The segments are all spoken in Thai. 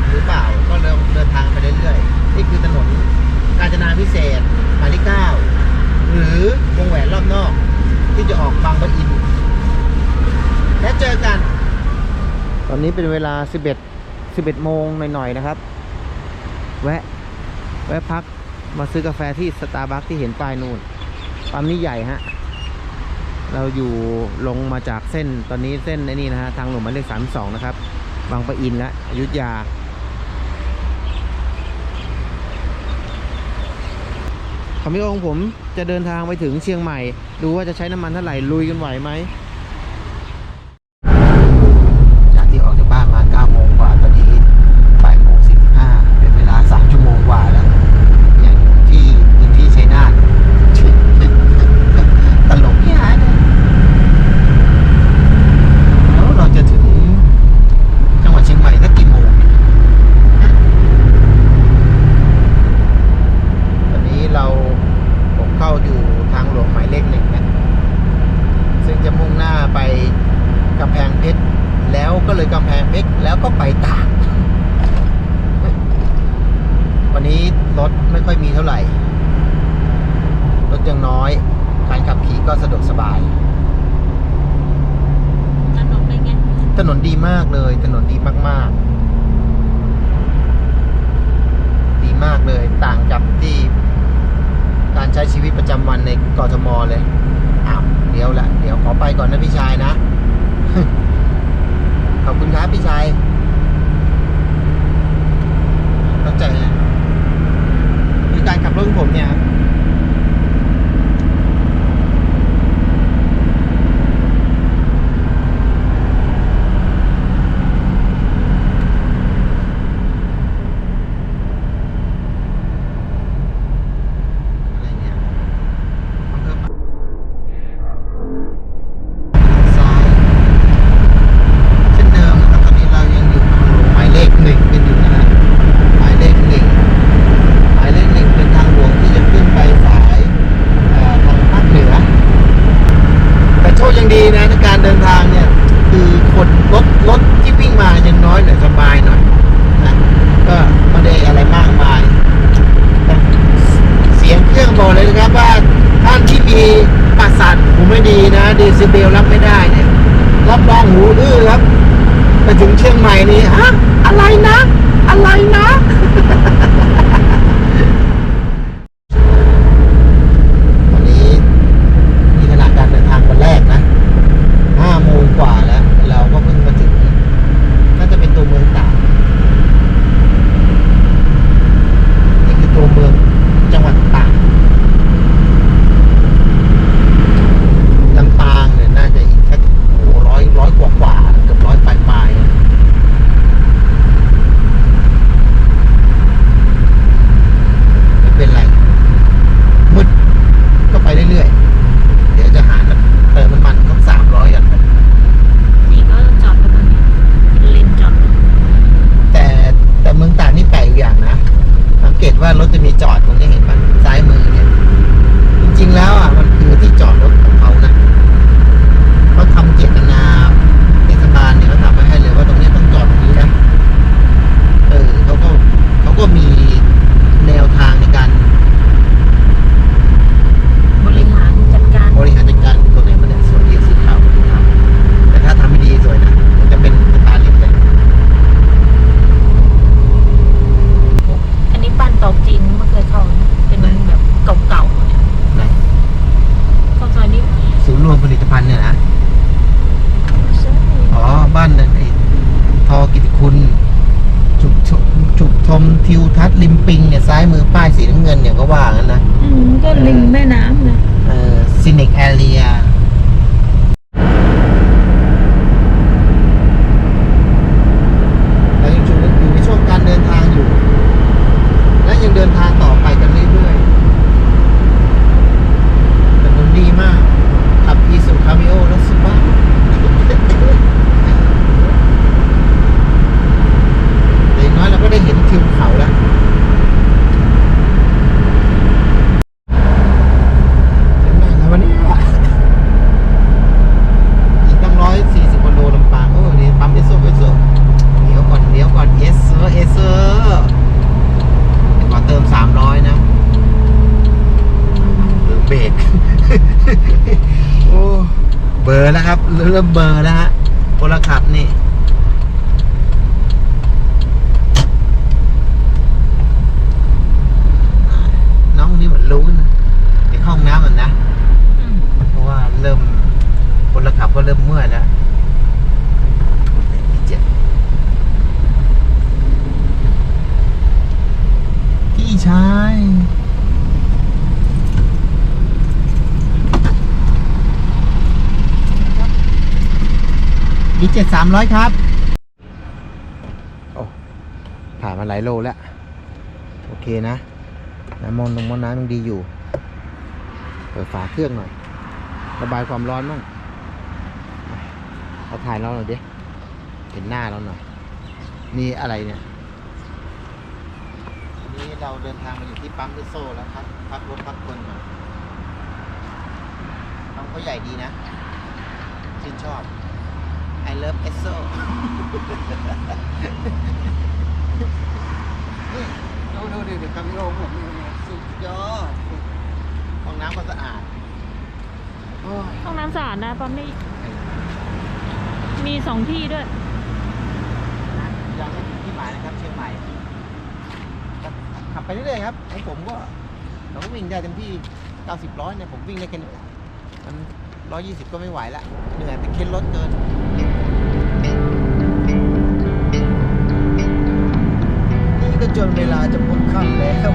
มหรือเปล่า ก็เริ่มเดินทางไปเรื่อยๆ นี่คือถนนกาญจนาพิเศษหมายเลขเก้าหรือวงแหวนรอบนอก ที่จะออกบางปะอิน และเจอกัน ตอนนี้เป็นเวลา 11 11โมงหน่อยๆนะครับ แวะ แวะพักมาซื้อกาแฟที่สตาร์บัคที่เห็นป้ายนู่นปั๊มนี้ใหญ่ฮะเราอยู่ลงมาจากเส้นตอนนี้เส้นไอ้นี่นะฮะทางหลวงหมายเลขสามสองนะครับ บางปะอินและอยุธยา ของพี่โอของผมจะเดินทางไปถึงเชียงใหม่ ดูว่าจะใช้น้ำมันเท่าไหร่ลุยกันไหวไหม นี้รถไม่ค่อยมีเท่าไหร่ รถยังน้อย การขับขี่ก็สะดวกสบาย ถนนเป็นไงถนนดีมากเลย ถนนดีมากๆ ดีมากเลย ต่างกับที่การใช้ชีวิตประจำวันในกรทมเลย อ้าวเดี๋ยวละ เดี๋ยวขอไปก่อนนะพี่ชายนะ ขอบคุณครับพี่ชาย เดซิเบลรับไม่ได้เนี่ยรับรองหูอื้อครับไปถึงเชียงใหม่นี่ฮะอะไรนะ อะไรนะ ว่ารถจะมีจอดผมจะเห็น Amen. เริ่มเบอร์แล้วฮะพลขับนี่น้องคนนี้เหมือนรู้นะในห้องน้ำเหมือนนะอืมเพราะว่าเริ่มพลขับก็เริ่มเมื่อยแล้วที่เจ็ดพี่ชาย ดีเจ็ดสามร้อยครับ โอ้ ผ่านมาหลายโลแล้ว โอเคนะ น้ำมนต์ตรงมนต์น้ำยังดีอยู่ เปิดฝาเครื่องหน่อย ระบายความร้อนบ้างเอาถ่ายเราหน่อยดิ เห็นหน้าเราหน่อย นี่อะไรเนี่ยวันนี้เราเดินทางมาอยู่ที่ปั๊มดิโซแล้วครับ พักรถพักคนหน่อยปั๊มเขาใหญ่ดีนะชื่นชอบ I love Esso นี่ดูดูดูดูคามิโอผมนี่ไงสุดยอดห้องน้ำก็สะอาดโอ้ยห้องน้ำสะอาดนะปั๊มนี่มีสองที่ด้วย ยังไม่ถึงที่หมายนะครับเชียงใหม่ก็ขับไปเรื่อยๆครับของผมก็เราก็วิ่งได้เต็มที่ 90 ร้อยเนี่ยผมวิ่งได้แค่นี้มัน120 ก็ไม่ไหวละเหนื่อยไปเค้นรถเกิน นี่ก็จนเวลาจะพ้นค่ำแล้ว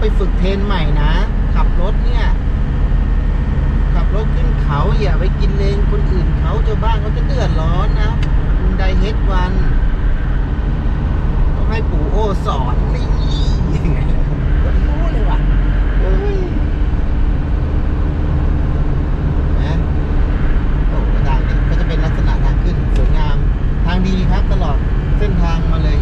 ไปฝึกเทรนใหม่นะ ขับรถเนี่ย ขับรถขึ้นเขาอย่าไปกินเลนคนอื่นเขาเจ้าบ้านเขาจะเดือดร้อนนะคุณไดเฮดวันต้องให้ปู่โอสอนนี่ยังไงล่ะผมก็รู้เลยว่ะนะโอ้โหทางนี้ก็จะเป็นลักษณะทางขึ้นสวยงาม ทางดีครับตลอดเส้นทางมาเลย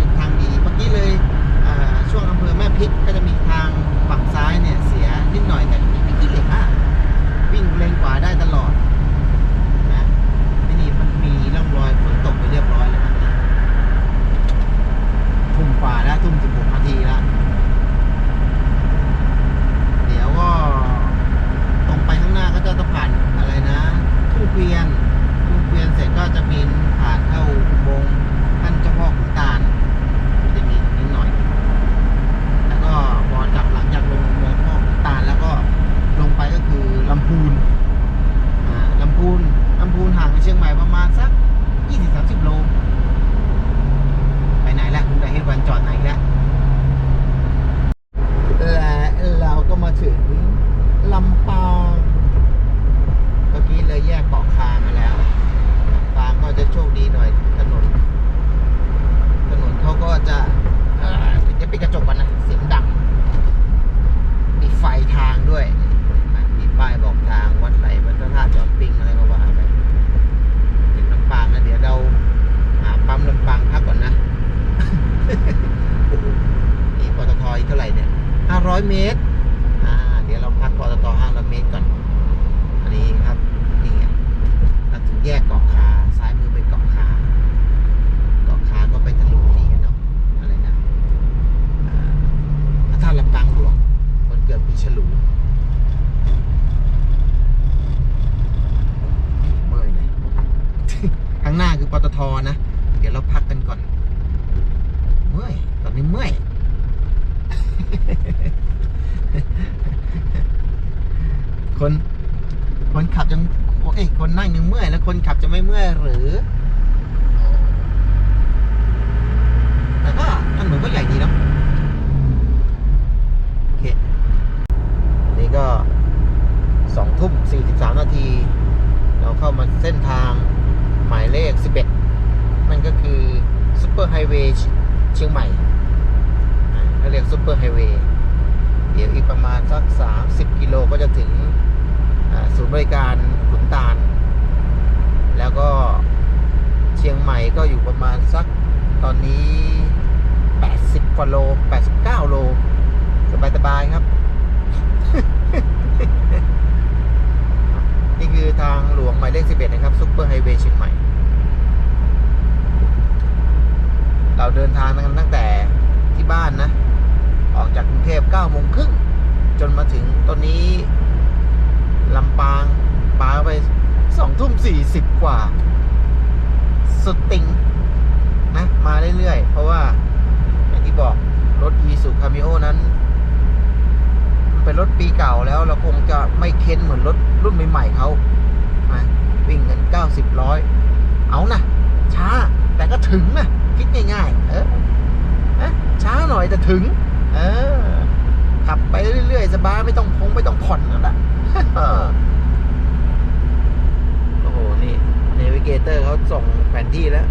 คนคนขับยังเอ้ยคนนั่งยังเมื่อยแล้วคนขับจะไม่เมื่อยหรือ แต่ก็ถนนก็ใหญ่ดีเนาะโอเคอันนี้ก็สองทุ่มสี่สิบสามนาที เราเข้ามาเส้นทางหมายเลขสิบเอ็ดนั่นก็คือซุปเปอร์ไฮเวย์เชียงใหม่เขาเรียกซุปเปอร์ไฮเวย์เดี๋ยวอีกประมาณสักสามสิบกิโลก็จะถึง ศูนย์บริการขุนตาล แล้วก็เชียงใหม่ก็อยู่ประมาณสักตอนนี้ 80กว่าโล 89 โล สบายๆครับ นี่คือทางหลวงหมายเลข 11 นะครับซุปเปอร์ไฮเวย์เชียงใหม่ เราเดินทางกันตั้งแต่ที่บ้านนะ ออกจากกรุงเทพ9โมงครึ่ง จนมาถึงตอนนี้ ลำปางปาไป2ทุ่ม40กว่า สุดติงนะ มาเรื่อยๆ เพราะว่า อย่างที่บอกรถ e ีสุคามิโอนั้น มันเป็นรถปีเก่าแล้ว เราคงจะไม่เค้นเหมือนรถรุ่นใหม่ๆเขานะวิ่งเงินเก้าสิบร้อย เอานะช้า แต่ก็ถึงนะคิดง่ายๆ เอ๊ะช้าหน่อยแต่ถึง เออขับไปเรื่อยๆ สบายไม่ต้องพงไม่ต้องผ่อนนั่นแหละ โอ้โห นี่เนวิเกเตอร์เขาส่งแผนที่แล้ว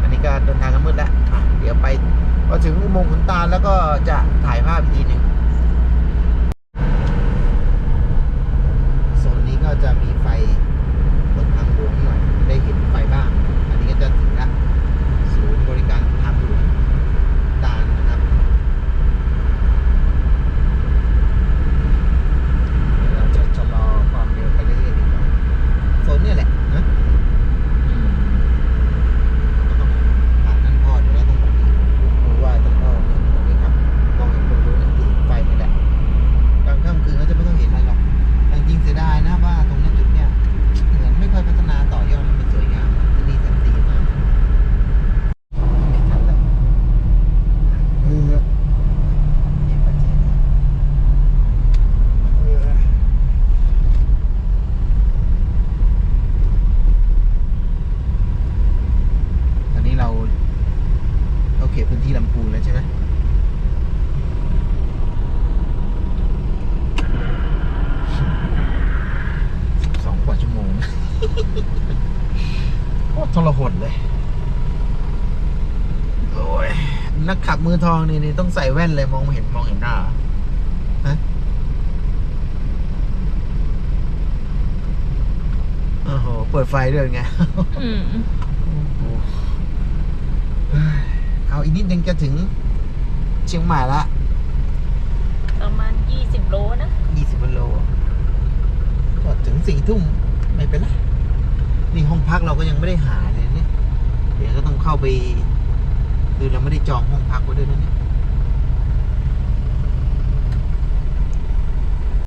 อันนี้ก็เดินทางกันมืดแล้วอะเดี๋ยวไปพอถึงอุโมงค์ขุนตาลแล้วก็จะถ่ายภาพอีกทีหนึ่งโซนนี้ก็จะมีไฟบนทางหลวงหน่อย ได้เห็นไฟบ้าง อันนี้ก็จะถึงละศูนย์บริการทางหลวงขุนตาลนะครับเดี๋ยวเราจะชะลอความเร็วไปเรื่อยๆดีกว่าโซนเนี่ยแหละนะ ก็ต้องผ่านท่านพ่ออยู่แล้วตรงนี้รู้ว่าท่านพ่อเนี่ยตรงนี้ครับมองเห็นคนรู้นั่นคือไฟนี่แหละกลางค่ำคืนก็จะไม่ต้องเห็นอะไรหรอกแต่จริงๆเสียดายนะว่าตรงนี้จุดเนี่ยเหมือนไม่ค่อยพัฒนาต่อยอดให้มันสวยงามที่นี่ทันทีมากไม่ทันแล้วเออเจ็บปะเจ็บเออตอนนี้เราเราเขตพื้นที่ลำพูนแล้วใช่ไหม สองกว่าชั่วโมง โคตรทรหดเลย โอ้ย นักขับมื อทองนี่นี่ต้องใส่แว่นเลยมองไม่เห็นมองเห็นหน้าฮะโอ้โหเปิดไฟด้วยไงอืมโอ้โหเฮ้ยเอาอีกนิดนึงจะถึงเชียงใหม่ละประมาณยี่สิบโลนะยี่สิบโลก็ถึงสี่ทุ่มไม่เป็นไรนี่ห้องพักเราก็ยังไม่ได้หาเลยเนี่ย เดี๋ยวก็ต้องเข้าไป คือเราไม่ได้จองห้องพักไว้ด้วยนะเนี่ย